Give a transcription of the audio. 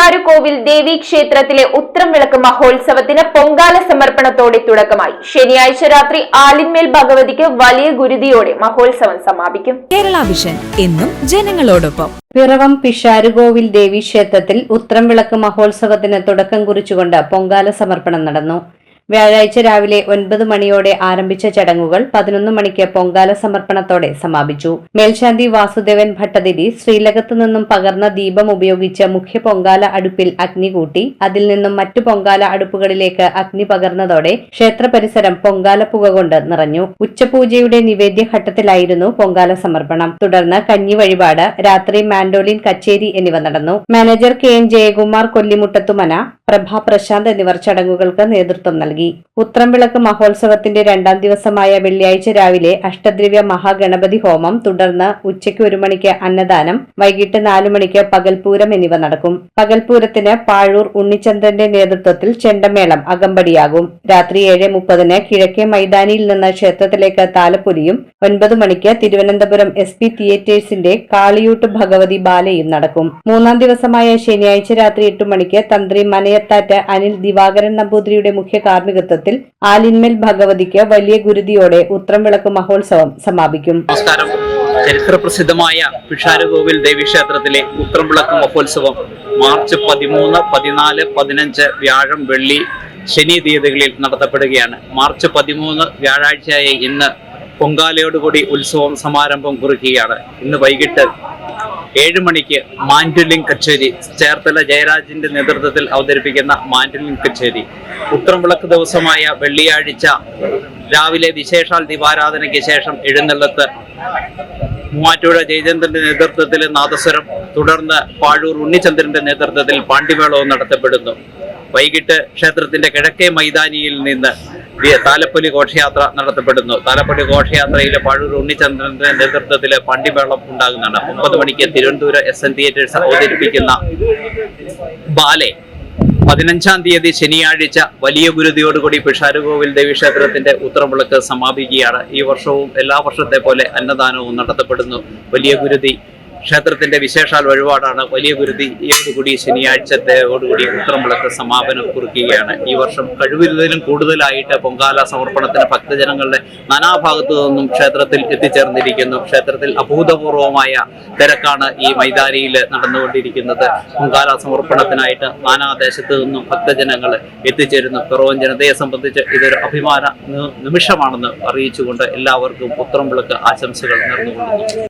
പിഷാരകോവിൽ ദേവി ക്ഷേത്രത്തിലെ ഉത്രം വിളക്ക് മഹോത്സവത്തിന് പൊങ്കാല സമർപ്പണത്തോടെ തുടക്കമായി. ശനിയാഴ്ച രാത്രി ആലിന്മേൽ ഭഗവതിക്ക് വലിയ ഗുരുതിയോടെ മഹോത്സവം സമാപിക്കും. കേരള വിഷൻ എന്നും ജനങ്ങളോടൊപ്പം. പിറവം പിഷാരുകോവിൽ ദേവീക്ഷേത്രത്തിൽ ഉത്രം വിളക്ക് മഹോത്സവത്തിന് തുടക്കം കുറിച്ചുകൊണ്ട് പൊങ്കാല സമർപ്പണം നടന്നു. വ്യാഴാഴ്ച രാവിലെ ഒൻപത് മണിയോടെ ആരംഭിച്ച ചടങ്ങുകൾ പതിനൊന്ന് മണിക്ക് പൊങ്കാല സമർപ്പണത്തോടെ സമാപിച്ചു. മേൽശാന്തി വാസുദേവൻ ഭട്ടതിരി ശ്രീലകത്തു നിന്നും പകർന്ന ദീപം ഉപയോഗിച്ച് മുഖ്യ പൊങ്കാല അടുപ്പിൽ അഗ്നി കൂട്ടി അതിൽ നിന്നും മറ്റു പൊങ്കാല അടുപ്പുകളിലേക്ക് അഗ്നി പകർന്നതോടെ ക്ഷേത്ര പരിസരം പൊങ്കാല പുക കൊണ്ട് നിറഞ്ഞു. ഉച്ചപൂജയുടെ നിവേദ്യഘട്ടത്തിലായിരുന്നു പൊങ്കാല സമർപ്പണം. തുടർന്ന് കഞ്ഞി വഴിപാട് രാത്രി മാൻഡോലിൻ കച്ചേരി എന്നിവ നടന്നു. Manager K N Jayakumar Kollimuttathumana Prabha Prashanth എന്നിവർ ചടങ്ങുകൾക്ക് നേതൃത്വം നൽകി. ഉത്രംവിളക്ക് മഹോത്സവത്തിന്റെ രണ്ടാം ദിവസമായ വെള്ളിയാഴ്ച രാവിലെ അഷ്ടദ്രവ്യ മഹാഗണപതി ഹോമം തുടർന്ന് ഉച്ചയ്ക്ക് ഒരു മണിക്ക് അന്നദാനം വൈകിട്ട് നാലു മണിക്ക് പകൽപൂരം എന്നിവ നടക്കും. പകൽപൂരത്തിന് പാഴൂർ ഉണ്ണിചന്ദ്രന്റെ നേതൃത്വത്തിൽ ചെണ്ടമേളം അകമ്പടിയാകും. രാത്രി ഏഴ് മുപ്പതിന് കിഴക്കേ മൈതാനിയിൽ നിന്ന് ക്ഷേത്രത്തിലേക്ക് താലപ്പൊലിയും ഒൻപത് മണിക്ക് തിരുവനന്തപുരം എസ് പി തിയേറ്റേഴ്സിന്റെ കാളിയൂട്ട് ഭഗവതി ബാലയും നടക്കും. മൂന്നാം ദിവസമായ ശനിയാഴ്ച രാത്രി എട്ട് മണിക്ക് തന്ത്രി മനയത്താറ്റ് അനിൽ ദിവാകരൻ നമ്പൂതിരിയുടെ മുഖ്യ കാർമ്മികത്വത്തിൽ ആലിന്മേൽ ഭഗവതിക്ക് വലിയ ഗുരുതിയോടെ ഉത്രം വിളക്ക് മഹോത്സവം സമാപിക്കും. നമസ്കാരം. ചരിത്രപ്രസിദ്ധമായ പിഷാരകോവിൽ ദേവീക്ഷേത്രത്തിലെ ഉത്രംവിളക്ക് മഹോത്സവം മാർച്ച് പതിമൂന്ന് പതിനാല് പതിനഞ്ച് വ്യാഴം വെള്ളി ശനി തീയതികളിൽ നടത്തപ്പെടുകയാണ്. മാർച്ച് പതിമൂന്ന് വ്യാഴാഴ്ചയായ ഇന്ന് പൊങ്കാലയോടുകൂടി ഉത്സവം സമാരംഭം കുറിക്കുകയാണ്. ഇന്ന് വൈകിട്ട് ഏഴ് മണിക്ക് മാൻഡുലിംഗ് കച്ചേരി ചേർത്തല ജയരാജിന്റെ നേതൃത്വത്തിൽ അവതരിപ്പിക്കുന്ന മാൻഡുലിംഗ് കച്ചേരി. ഉത്രംവിളക്ക് ദിവസമായ വെള്ളിയാഴ്ച രാവിലെ വിശേഷാൽ ദീപാരാധനയ്ക്ക് ശേഷം എഴുന്നള്ളത്ത് മൂവാറ്റുപുഴ ജയചന്ദ്രന്റെ നേതൃത്വത്തിൽ നാദസ്വരം തുടർന്ന് പാഴൂർ ഉണ്ണിചന്ദ്രന്റെ നേതൃത്വത്തിൽ പാണ്ഡിമേളവും നടത്തപ്പെടുന്നു. വൈകിട്ട് ക്ഷേത്രത്തിന്റെ കിഴക്കേ മൈതാനിയിൽ നിന്ന് താലപ്പൊലി ഘോഷയാത്ര നടത്തപ്പെടുന്നു. താലപ്പൊലി ഘോഷയാത്രയിൽ പഴൂർ ഉണ്ണിചന്ദ്രന്റെ നേതൃത്വത്തിൽ പണ്ടിമേളം ഉണ്ടാകുന്നതാണ്. ഒമ്പത് മണിക്ക് തിരുവനന്തപുരം എസ് എൻ തിയേറ്റേഴ്സ് അവതരിപ്പിക്കുന്ന ബാലെ പതിനഞ്ചാം തീയതി ശനിയാഴ്ച വലിയ ഗുരുതിയോടുകൂടി പിഷാരുകോവിൽ ദേവീക്ഷേത്രത്തിന്റെ ഉത്തരമുളക്ക് സമാപിക്കുകയാണ്. ഈ വർഷവും എല്ലാ വർഷത്തെ പോലെ അന്നദാനവും നടത്തപ്പെടുന്നു. വലിയ ഗുരുതി ക്ഷേത്രത്തിന്റെ വിശേഷാൽ വഴിപാടാണ് വലിയ ഗുരുതിയോടുകൂടി ശനിയാഴ്ചത്തോടുകൂടി ഉത്തരവിളക്ക് സമാപനം കുറിക്കുകയാണ്. ഈ വർഷം കഴിവിലും കൂടുതലായിട്ട് പൊങ്കാല സമർപ്പണത്തിന് ഭക്തജനങ്ങളുടെ നാനാഭാഗത്തു നിന്നും ക്ഷേത്രത്തിൽ എത്തിച്ചേർന്നിരിക്കുന്നു. ക്ഷേത്രത്തിൽ അഭൂതപൂർവമായ തിരക്കാണ് ഈ മൈതാനിയിൽ നടന്നുകൊണ്ടിരിക്കുന്നത്. പൊങ്കാല സമർപ്പണത്തിനായിട്ട് നാനാദേശത്തു നിന്നും ഭക്തജനങ്ങൾ എത്തിച്ചേരുന്നു. പിറവൻ ജനതയെ സംബന്ധിച്ച് ഇതൊരു അഭിമാന നിമിഷമാണെന്ന് അറിയിച്ചുകൊണ്ട് എല്ലാവർക്കും ഉത്തരവിളക്ക് ആശംസകൾ നേർന്നുകൊള്ളുന്നു.